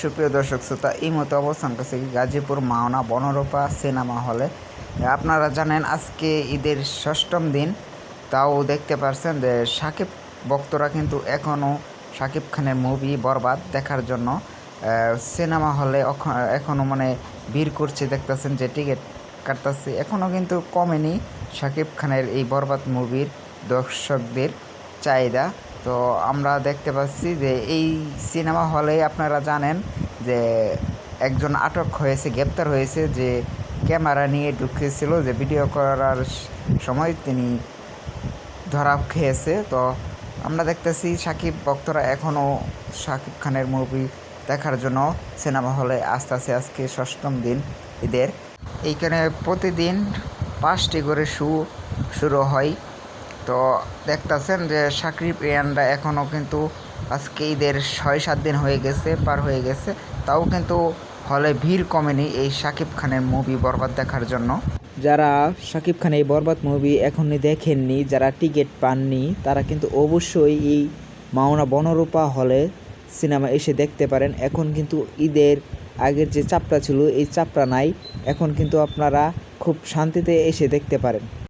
সুপ্রিয় দর্শক শ্রোতা, এই মতো অবস্থান করছে গাজীপুর মাওনা বনরূপা সিনেমা হলে। আপনারা জানেন আজকে ঈদের ষষ্ঠম দিন, তাও দেখতে পারছেন যে সাকিব, ভক্তরা কিন্তু এখনও সাকিব খানের মুভি বরবাদ দেখার জন্য সিনেমা হলে এখনও মানে ভিড় করছে, দেখতেছেন যে টিকিট কাটতেছে। এখনও কিন্তু কমেনি সাকিব খানের এই বরবাদ মুভির দর্শকদের চাহিদা। তো আমরা দেখতে পাচ্ছি যে এই সিনেমা হলে আপনারা জানেন যে একজন আটক হয়েছে, গ্রেপ্তার হয়েছে, যে ক্যামেরা নিয়ে ঢুকেছিল, যে ভিডিও করার সময় তিনি ধরা খেয়েছে। তো আমরা দেখতেছি সাকিব, ভক্তরা এখনও সাকিব খানের মুভি দেখার জন্য সিনেমা হলে আস্তে আস্তে আজকে ষষ্ঠম দিন ঈদের। এইখানে প্রতিদিন পাঁচটি করে শু শুরু হয়। তো দেখতেছেন যে সাকিব ইয়ানরা এখনও কিন্তু আজকে ঈদের ছয় সাত দিন হয়ে গেছে, পার হয়ে গেছে। তাও কিন্তু হলে ভিড় কমেনি এই সাকিব খানের মুভি বরবাদ দেখার জন্য। যারা সাকিব খান এই বরবাদ মুভি এখনই দেখেননি, যারা টিকিট পাননি, তারা কিন্তু অবশ্যই এই মাওনা বনরূপা হলে সিনেমা এসে দেখতে পারেন। এখন কিন্তু ঈদের আগের যে চাপটা ছিল, এই চাপটা নাই। এখন কিন্তু আপনারা খুব শান্তিতে এসে দেখতে পারেন।